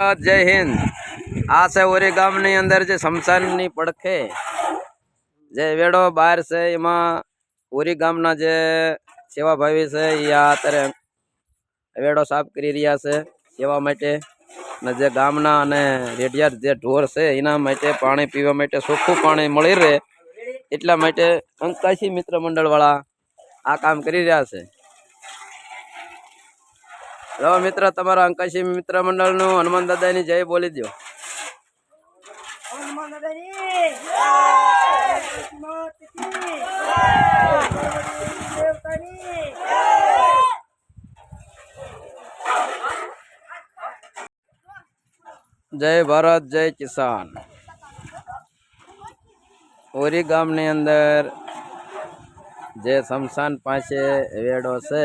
જય હિન્દ. આ છે ઓરી ગામની અંદર જે શમશાનની પડખે. જે વેડો બહાર છે, એમાં ઓરી ગામના જે સેવાભાવી છે, એ આ અત્યારે વેડો સાફ કરી રહ્યા છે સેવા માટે. અને જે ગામના અને રેડિયાર જે ઢોર છે, એના માટે પાણી પીવા માટે ચોખ્ખું પાણી મળી રહે. એટલા માટે અંકાશી મિત્ર મંડળ વાળા આ કામ કરી રહ્યા છે. હવે મિત્ર તમારા અંકાશી મિત્ર મંડળનું હનુમાન દાદાની જય બોલી દો હનુમાન દાદાની જય! માતકી જય! દેવતાની જય ભારત જય કિસાન ઓરી ગામની અંદર જે શમશાન પાસે વેડો છે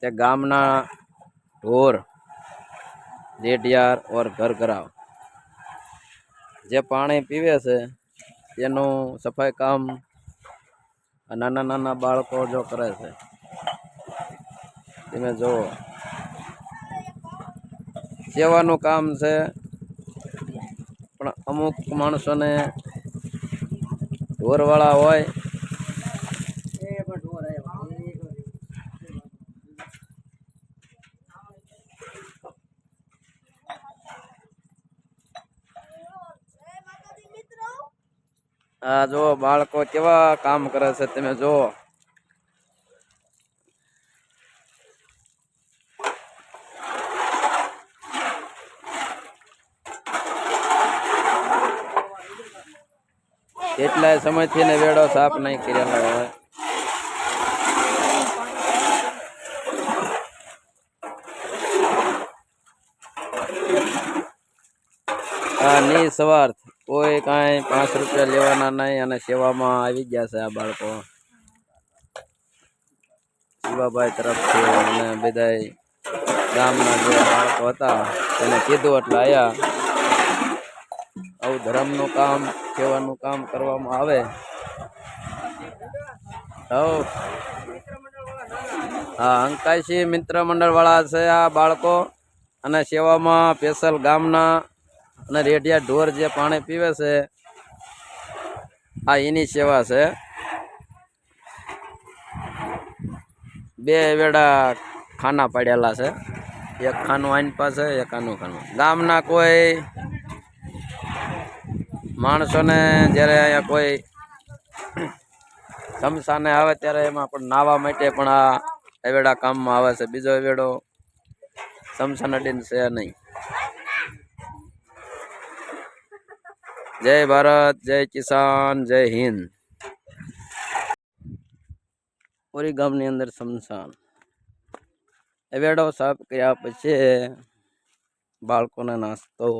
તે ગામના ઢોર દેઢિયાર ઓર ઘર ઘરાવ. જે પાણી પીવે છે, તેનું સફાઈ કામ નાના નાના બાળકો જો કરે છે. તમે જુઓ. સેવાનું કામ છે, પણ અમુક માણસોને ઢોરવાળા હોય આ જો બાળકો કેવા કામ કરે છે તમે જો. કેટલાય સમયથી ને વેડો સાફ નહીં કરેલો હોય. આ ની સ્વાર્થ કોઈ કાંઈ પાંચ રૂપિયા લેવાના નહીં અને સેવામાં આવી ગયા છે આ બાળકો. શિવાભાઈ તરફથી અને બધાય ગામના જે બાળકો હતા તેને કીધું એટલે આયા. આવું ધર્મનું કામ, સેવાનું કામ કરવામાં આવે. હા અંકાશી મિત્ર મંડળ વાળા છે આ બાળકો અને સેવામાં સ્પેશિયલ ગામના અને રેડિયા ઢોર જે પાણી પીવે છે, આ એની સેવા છે. બે વેડા ખાના પડેલા છે. એક ખાનું આઈન પાસે, એક આનું ખાનું. ગામના કોઈ માણસોને જ્યારે અહીંયા કોઈ સમસાને આવે ત્યારે એમાં પણ નાહવા માટે પણ આ એવેડા કામમાં આવે છે. બીજો એવેડો શમશાન અડીને છે નહીં. જય ભારત, જય કિસાન, જય હિન્દ. ઓરી ગામની અંદર સમસાન એવેડો સાફ કર્યા પછી બાળકોને નાસ્તો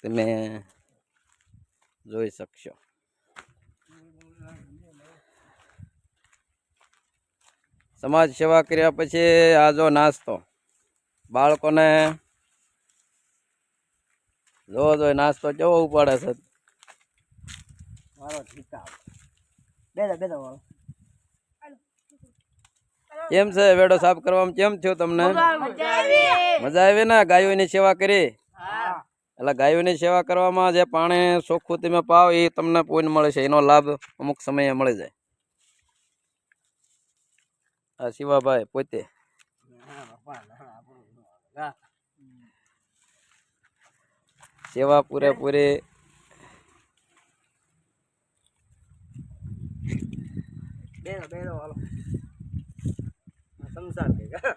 તમે જોઈ શકશો. સમાજ સેવા કર્યા પછી આ જો નાસ્તો, બાળકોને જો જો નાસ્તો કેવો ઉપાડે છે મારો ઠીકા બેદા બેદા વાળો કેમ છે વેડો સાફ કરવામાં કેમ થયો તમને મજા આવી ને ગાયોની સેવા કરી એટલે ગાયોની સેવા કરવામાં જે પાણી ચોખ્ખું તમે પાવ એ તમને પૂન મળે છે એનો લાભ અમુક સમયે મળી જાય આ શિવાભાઈ પોતે સેવા પૂરેપૂરી.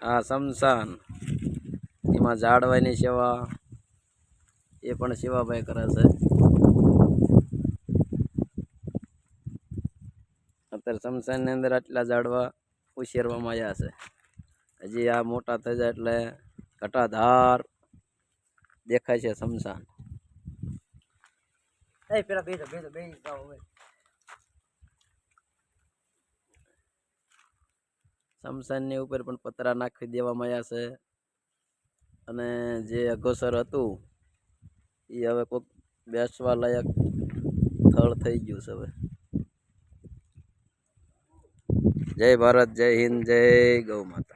હા સમસાન એમાં જાળવાની સેવા એ પણ સેવાભાઈ કરે છે. અત્યારે શમશાનની અંદર આટલા ઝાડવા ઉછેરવામાં આવ્યા છે. હજી આ મોટા થઈ જાય એટલે ઘટાધાર દેખાય છે શમશાન. એ પેલા બેસો બેસો બે જાવ હવે ઉપર પણ પતરા નાખી દેવામાં આવ્યા છે. અને જે અઘોસર હતું એ હવે કોઈક બેસવા લાયક સ્થળ થઈ ગયું છે હવે. જય ભારત, જય હિન્દ, જય ગૌ માતા.